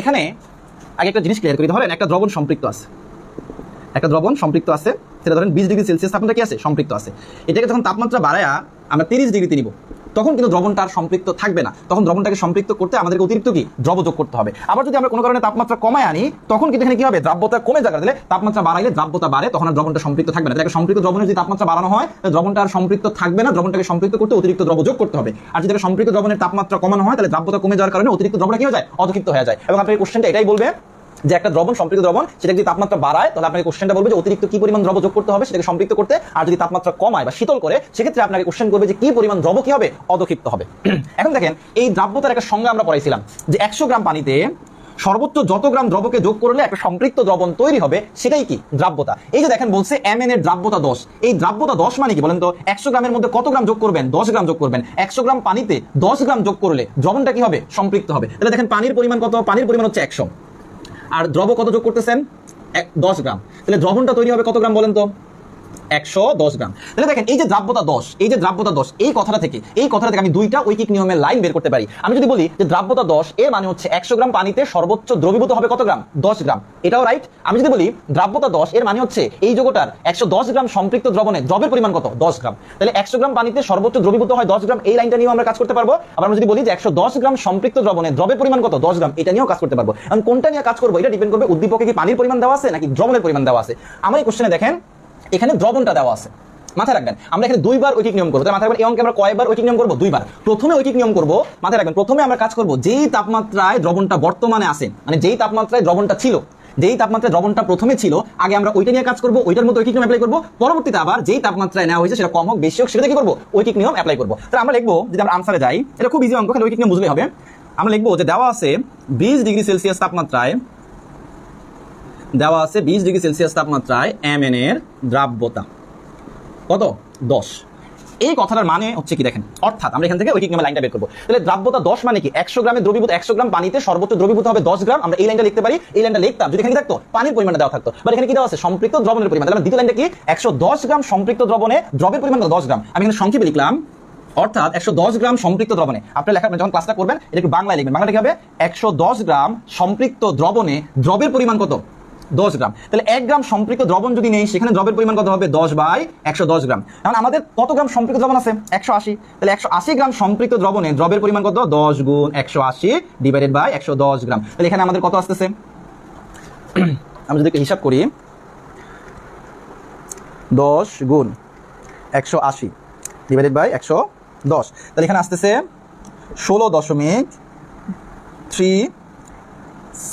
এখানে আগে একটা জিনিস ক্লিয়ার করি। ধরেন একটা দ্রবণ সম্পৃক্ত আছে। একটা দ্রবণ সম্পৃক্ত আছে, সেটা ধরেন বিশ ডিগ্রি সেলসিয়াস তাপমাত্রা কি আছে? সম্পৃক্ত আছে। এটাকে যখন তাপমাত্রা বাড়ায় আমরা তিরিশ ডিগ্রিতে নিব। তখন কিন্তু দ্রবণটা আর সম্পৃক্ত থাকবে না। তখন দ্রবণটাকে সম্পৃক্ত করতে আমাদেরকে অতিরিক্ত কি? দ্রব যোগ করতে হবে। আবার যদি আমরা কোনো কারণে তাপমাত্রা কমায় আনি, তখন কিন্তু এখানে কি হবে? দ্রাব্যতা কমে জায়গা দিলে তাপমাত্রা বাড়াইলে দ্রাব্যতা বাড়ে, তখন আর দ্রবণটা সম্পৃক্ত থাকবে না। তাহলে সম্পৃক্ত দ্রবণের যদি তাপমাত্রা বাড়ানো হয়, তাহলে দ্রবণটা আর সম্পৃক্ত থাকবে না, দ্রবণটাকে সম্পৃক্ত করতে অতিরিক্ত দ্রব যোগ করতে হবে। আর যদি সম্পৃক্ত দ্রবণের তাপমাত্রা কমানো হয়, তাহলে দ্রাব্যতা কমে যাওয়ার কারণে অতিরিক্ত দ্রবণটা কি হয়ে যায়? অধক্ষিপ্ত হয়ে যায়। এবং আপনার কোশ্চেনটা এটাই বলবে যে একটা দ্রবণ, সম্পৃক্ত দ্রবণ সেটা যদি তাপমাত্রা বাড়ায়, তাহলে আপনাকে কোশ্চেনটা বলবে যে অতিরিক্ত কি পরিমাণ দ্রব যোগ করতে হবে, সেটাকে সম্পৃক্ত করতে, আর যদি তাপমাত্রা কমায় বা শীতল করে, সেক্ষেত্রে আপনাকে কোশ্চেন করবে যে কি পরিমাণ দ্রব কি হবে? অদক্ষিপ্ত হবে। এখন দেখেন, এই দ্রাব্যতার একটা সংজ্ঞা আমরা পড়াইছিলাম, যে একশো গ্রাম পানিতে সর্বোচ্চ যত গ্রাম দ্রবকে যোগ করলে একটা সম্পৃক্ত দ্রবণ তৈরি হবে, সেটাই কি? দ্রাব্যতা। এই যে দেখেন বলছে এম এর দ্রাব্যতা দশ। এই দ্রাব্যতা দশ মানে কি বলেন তো? একশো গ্রামের মধ্যে কত গ্রাম যোগ করবেন? দশ গ্রাম যোগ করবেন। একশো গ্রাম পানিতে দশ গ্রাম যোগ করলে দ্রবণটা কি হবে? সম্পৃক্ত হবে। তাহলে দেখেন পানির পরিমাণ কত? পানির পরিমাণ হচ্ছে একশো। আর দ্রব কত যোগ করতেছেন? এক দশ গ্রাম। তাহলে দ্রবণটা তৈরি হবে কত গ্রাম বলেন তো? একশো দশ গ্রাম। তাহলে দেখেন, এই যে এই যে এই কথাটা থেকে, এই কথাটা থেকে আমি দুইটা ঐকিক নিয়মের লাইন বের করতে পারি। আমি যদি বলি যে এর মানে হচ্ছে একশো গ্রাম পানিতে সর্বোচ্চ দ্রবীভূত হবে কত গ্রাম? দশ গ্রাম। এটাও রাইট আমি যদি বলি এর মানে হচ্ছে এই যোগটার একশো দশ গ্রাম সম্পৃক্ত দ্রবণে দ্রবের পরিমাণ কত? দশ গ্রাম। তাহলে একশো গ্রাম পানিতে সর্বোচ্চ দ্রবীভূত হয় দশ গ্রাম, এই লাইনটা নিয়েও আমরা কাজ করতে পারব। আবার আমরা যদি বলি যে একশো দশ গ্রাম সম্পৃক্ত দ্রবণে দ্রবের পরিমাণ কত? দশ গ্রাম। এটা নিয়েও কাজ করতে পারব। এখন কোনটা নিয়ে কাজ করব? এটা ডিপেন্ড করবে উদ্দীপকে কি পানির পরিমাণ দেওয়া আছে নাকি দ্রবণের পরিমাণ দেওয়া আছে? আমার এই কোশ্চেনে দেখেন এখানে দ্রবণটা দেওয়া আছে। মাথায় রাখবেন, আমরা এখানে দুইবার ঐকিক নিয়ম করব। মাথায় রাখবেন অঙ্কে আমরা কয়বার ঐকিক নিয়ম করব? দুইবার। প্রথমে ঐকিক নিয়ম করব, মাথায় রাখবেন, প্রথমে আমরা কাজ করব, যেই তাপমাত্রায় দ্রবণটা বর্তমানে আছে মানে যেই তাপমাত্রায় দ্রবণটা ছিল, যেই তাপমাত্রায় দ্রবণটা প্রথমে ছিল, আগে আমরা ওইটা নিয়ে কাজ করব, ওইটার মধ্যে ঐকিক নিয়ম অ্যাপ্লাই করব, পরবর্তীতে আবার যেই তাপমাত্রায় নেওয়া হয়েছে, সেটা কম হোক, বেশি হোক, সেটা কি করব? ঐকিক নিয়ম অ্যাপ্লাই করব। তাহলে আমরা লিখব, যদি আমরা আনসারে যাই, এটা খুব ইজি অঙ্ক খালি ঐকিক নিয়ম বুঝলেই হবে। আমরা লিখব যে দেওয়া আছে, বিশ ডিগ্রি সেলসিয়াস তাপমাত্রায় দেওয়া আছে বিশ ডিগ্রি সেলসিয়াস তাপমাত্রায় এম এন এর দ্রাব্যতা। কত? দশ। এই কথাটার মানে হচ্ছে কি দেখেন? অর্থাৎ আমরা এখান থেকে ওই নিয়মে লাইনটা বের করব। তাহলে দ্রাব্যতা দশ মানে কি? একশো গ্রামের দ্রবীভূত একশো গ্রাম পানিতে সর্বোচ্চ দ্রবীভূত হবে দশ গ্রাম। আমরা এই লাইনটা লিখতে পারি। এই লাইনটা লিখতাম। যদি এখানে থাকতো, পানির পরিমাণটা দেওয়া থাকতো। বা এখানে কি দেওয়া আছে? সম্পৃক্ত দ্রবণের পরিমাণ। তাহলে দ্বিতীয় লাইনটা কি? একশো দশ গ্রাম সম্পৃক্ত দ্রবণে দ্রবের পরিমাণ দশ গ্রাম। আমি এখানে সংক্ষেপে লিখলাম। অর্থাৎ একশো দশ গ্রাম সম্পৃক্ত দ্রবণে। আপনি লেখা যখন ক্লাসটা করবেন এটা একটু বাংলায় লিখবেন। বাংলাটা কি হবে? একশো দশ গ্রাম সম্পৃক্ত দ্রবণে দ্রবের পরিমাণ কত? দশ গ্রাম। তাহলে এক গ্রাম সম্পৃক্ত দ্রবণ যদি নেই, সেখানে দ্রবের পরিমাণ কত হবে? দশ বাই একশো দশ গ্রাম। এখন আমাদের কত গ্রাম সম্পৃক্ত দ্রবণ আছে? একশো আশি। তাহলে একশো আশি গ্রাম সম্পৃক্ত দ্রবণে দ্রবের পরিমাণ কত? দশ গুণ একশো আশি ডিভাইডেড বাই একশো দশ গ্রাম। তাহলে এখানে আমাদের কত আসতেছে? আমি যদি হিসাব করি, দশ গুণ একশো আশি ডিভাইডেড বাই একশো দশ। তাহলে এখানে আসতেছে ষোলো দশমিক থ্রি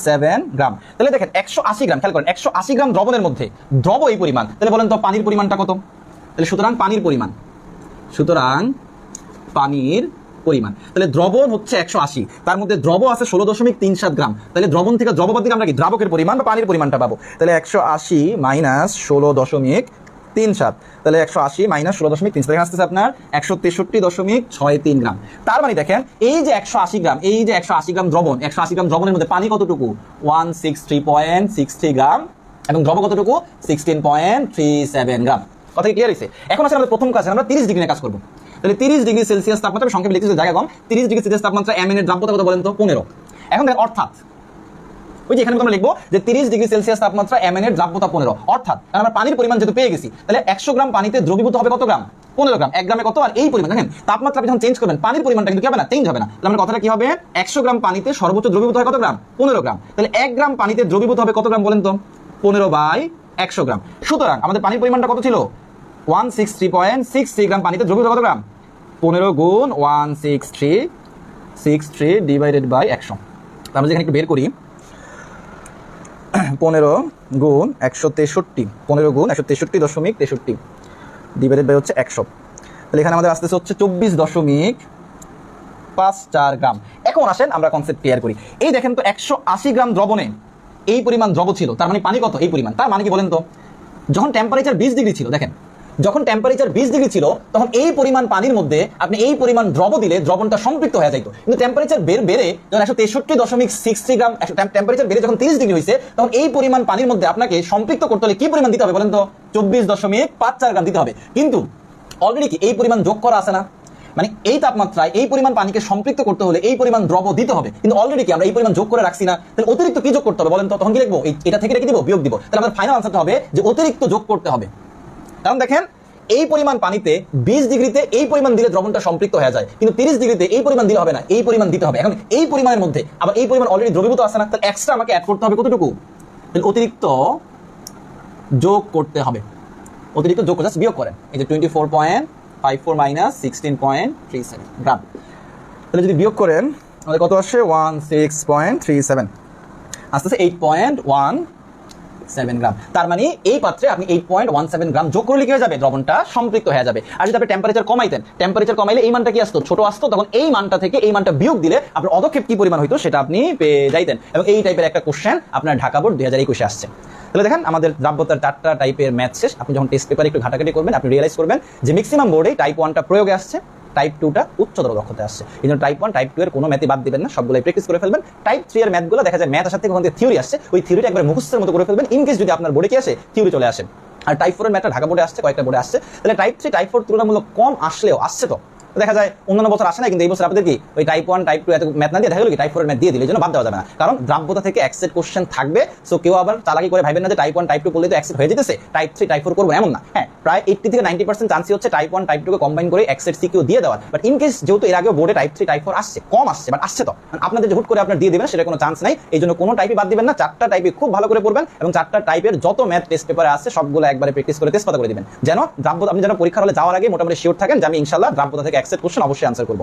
সেভেন গ্রাম তাহলে দেখেন, একশো আশি গ্রাম খেয়াল করেন, একশো আশি গ্রাম দ্রবণের মধ্যে দ্রব এই পরিমাণ। তাহলে বলেন তো পানির পরিমাণটা কত? তাহলে সুতরাং পানির পরিমাণ। সুতরাং পানির পরিমাণ। তাহলে দ্রবণ হচ্ছে একশো আশি। তার মধ্যে দ্রব আছে ষোলো দশমিক তিন সাত গ্রাম তাহলে দ্রবণ থেকে দ্রববাদ দিকে আমরা কি? দ্রাবকের পরিমাণ বা পানির পরিমাণটা পাবো। তাহলে একশো আশি মাইনাস ষোলো দশমিক তিন সাত। তাহলে একশো আশি মাইনাস ষোলো দশমিক তিন সাত। আসতেছে আপনার একশো তেষট্টি দশমিক ছয় তিন গ্রাম। তার মানে দেখেন, এই যে একশো আশি গ্রাম, এই যে একশো আশি গ্রাম দ্রবণ, একশো আশি গ্রাম দ্রবণের মধ্যে পানি কতটুকু? One six three point six three gram. এবং দ্রব কতটুকু? Sixteen point three seven gram. কথা ক্লিয়ার হয়েছে এখন আসলে আমাদের প্রথম কাজ, আমরা তিরিশ ডিগ্রি কাজ করব। তাহলে তিরিশ ডিগ্রি সেলসিয়াস তাপমাত্রা সংক্ষেপে লিখতেছি জায়গা কম তিরিশ ডিগ্রি সেলসিয়াস তাপমাত্রা এম এর দ্রাব্যতা কত বলেন তো? পনেরো। এখন অর্থাৎ ওই যে এখানে আমরা লিখব যে তিরিশ ডিগ্রি সেলসিয়াস তাপমাত্রা এম এর দ্রাব্যতা পনেরো। অর্থাৎ আমরা পানির পরিমাণ যেহেতু পেয়ে গেছি, তাহলে একশো গ্রাম পানিতে দ্রবীভূত হবে কত গ্রাম? পনেরো গ্রাম। এক গ্রামে কত? আর এই পরিমাণ, দেখেন, তাপমাত্রা আপনি যখন চেঞ্জ করবেন, পানির পরিমাণটা কিন্তু কি হবে না? চেঞ্জ হবে না। তাহলে আমার কথাটা কি হবে? একশো গ্রাম পানিতে সর্বোচ্চ দ্রবীভূত হয় কত গ্রাম? পনেরো গ্রাম। তাহলে এক গ্রাম পানিতে দ্রবীভূত হবে কত গ্রাম বলেন তো? পনেরো বাই একশো গ্রাম। সুতরাং আমাদের পানির পরিমাণটা কত ছিল? One six three point six three gram পানিতে দ্রবীভূত কত গ্রাম? পনেরো গুণ one six three six three divided by একশো। আমরা যেখানে একটু বের করি পনেরো গুণ একশো তেষট্টি। পনেরো গুণ একশো তেষট্টি দশমিক তেষট্টি। ডিভাইডেড বাই হচ্ছে একশো। তাহলে এখানে আমাদের আসতেছে হচ্ছে চব্বিশ দশমিক পাঁচ চার গ্রাম। এখন আসেন আমরা কনসেপ্ট ক্লিয়ার করি। এই দেখেন তো একশো আশি গ্রাম দ্রবণে এই পরিমাণ দ্রব ছিল। তার মানে পানি কত? এই পরিমাণ। তার মানে কি বলেন তো? যখন টেম্পারেচার বিশ ডিগ্রি ছিল, দেখেন। যখন টেম্পারেচার বিশ ডিগ্রি ছিল, তখন এই পরিমাণ পানির মধ্যে আপনি এই পরিমাণ দ্রব দিলে দ্রবণটা সম্পৃক্ত হয়ে যাইতো। কিন্তু টেম্পারেচার বের বেড়ে যখন একশো তেষট্টি দশমিক সিক্স গ্রাম টেম্পারেচার বেড়ে যখন তিরিশ ডিগ্রি হয়েছে তখন এই পরিমাণ পানির মধ্যে আপনাকে সম্পৃক্ত করতে হলে কি পরিমাণ দিতে হবে বলেন তো? চব্বিশ দশমিক পাঁচ চার গ্রাম দিতে হবে। কিন্তু অলরেডি কি এই পরিমাণ যোগ করা আছে না? মানে এই তাপমাত্রায় এই পরিমাণ পানিকে সম্পৃক্ত করতে হলে এই পরিমাণ দ্রব দিতে হবে। কিন্তু অলরেডি কি আমরা এই পরিমাণ যোগ করে রাখছি না? তাহলে অতিরিক্ত কি যোগ করতে হবে বলেন তো? তখন কি লিখব? এটা থেকে রেখে দিব? বিয়োগ দিব। তাহলে আমাদের ফাইনাল আনসারটা হবে যে অতিরিক্ত যোগ করতে হবে। কারণ দেখেন, এই পরিমাণ পানিতে বিশ ডিগ্রিতে এই পরিমাণ দিলে দ্রবণটা সম্পৃক্ত হয়ে যায়। কিন্তু তিরিশ ডিগ্রিতে এই পরিমাণ দিলে হবে না, এই পরিমাণ দিতে হবে। এখন এই পরিমাণের মধ্যে, আবার এই পরিমাণ অলরেডি দ্রবীভূত আছে না, তাহলে এক্সট্রা আমাকে অ্যাড করতে হবে কতটুকু? অতিরিক্ত যোগ করতে হবে। অতিরিক্ত যোগ জাস্ট বিয়োগ করেন। এই যে twenty four point five four minus sixteen point three seven gram তাহলে যদি বিয়োগ করেন আমাদের কত আসছে one six point three seven আস্তে আস্তে eight point one seven gram তার মানে এই পাত্রে আপনি eight point one seven gram যোগ করলে কি হয়ে যাবে? দ্রবণটা সম্পৃক্ত হয়ে যাবে। আর যদি আপনি টেম্পারেচার কমাইতেন টেম্পারেচার কমাইলে এই মানটা কি আসতো? ছোট আসতো, তখন এই মানটা থেকে এই মানটা বিয়োগ দিলে আপনার অদক্ষেপ কি পরিমাণ হইতো সেটা আপনি পেয়ে যাইতেন। এবং এই টাইপের একটা কোশ্চেন আপনার ঢাকা বোর্ড দুই হাজার একুশে আসছে। তাহলে দেখেন, আমাদের দ্রাব্যতার চারটা টাইপের ম্যাথ শেষ। আপনি যখন টেস্ট পেপারে একটু ঘাটাঘাটি করবেন, আপনি রিয়েলাইজ করবেন যে ম্যাক্সিমাম বোর্ডে টাইপ ওয়ানটা প্রয়োগে আসছে। টাইপ টুটা উচ্চতর দক্ষতা আসছে। এই জন্য টাইপ ওয়ান টাইপ টু এর কোনো ম্যাথই বাদ দিবেন না, সবগুলোই প্র্যাকটিস করে ফেলবেন। টাইপ থ্রি এর ম্যাথগুলো দেখা যায় ম্যাথ আসার থেকে ওখান থিওরি আসছে, ওই থিওরিটা একবার মুখস্থের মতো করে ফেলবেন ইন কেস যদি আপনার বোর্ডে কি আসে থিওরি চলে আসে। আর টাইপ ফোরের ম্যাথটা ঢাকা বোর্ডে আসছে, কয়েকটা বোর্ডে আসছে। তাহলে টাইপ থ্রি টাইপ ফোর তুলনামূলক কম আসলেও আসছে তো। দেখা যায় অন্যান্য বছর আসে না কিন্তু এই বছর আপনাদের কি ওই টাইপ ওয়ান টাইপ টু এত ম্যাথ না দিয়ে দেখা গেলো কি টাইপ ফোরের ম্যাথ দিয়ে দিলে জন্য বাদ দেওয়া যাবে না। কারণ দ্রাব্যতা থেকে অ্যাক্সেট কোশ্চেন থাকবে সো কেউ আবার চালাকি করে ভাবেন না যে টাইপ ওয়ান টাইপ টু করলে তো অ্যাক্সেট হয়ে যেতেছে টাইপ থ্রি টাইপ ফোর করব এমন না। হ্যাঁ প্রায় এইটটি থেকে নাইনটি পার্সেন্ট চান্সই হচ্ছে টাইপ ওয়ান টাইপ টুকে কম্বাইন করে এক্সেট সিকিউ দিয়ে দেওয়ার। বাট ইন কেস যেহেতু এর আগে বোর্ডে টাইপ থ্রি টাইপ ফোর আসছে, কম আসছে বাট আসছে তো। আপনাদের যে হুট করে আপনার দিয়ে দেবেন সেটা কোনো চান্স নাই। এই জন্য কোনো টাইপই বাদ দিবেন না। চারটা টাইপে খুব ভালো করে পড়বেন এবং চারটা টাইপের যত ম্যাথ টেস্ট পেপারে আছে সবগুলো একবারে প্র্যাকটিস করে টেস্ট করে দিবেন। যেন দ্রাব্য আপনি যেন পরীক্ষার হলে যাওয়ার আগে মোটামুটি শিওর থাকেন যে আমি ইনশাল্লাহ দ্রাব্যতা থেকে এক্সেট কোশ্চেন অবশ্যই আনসার করব।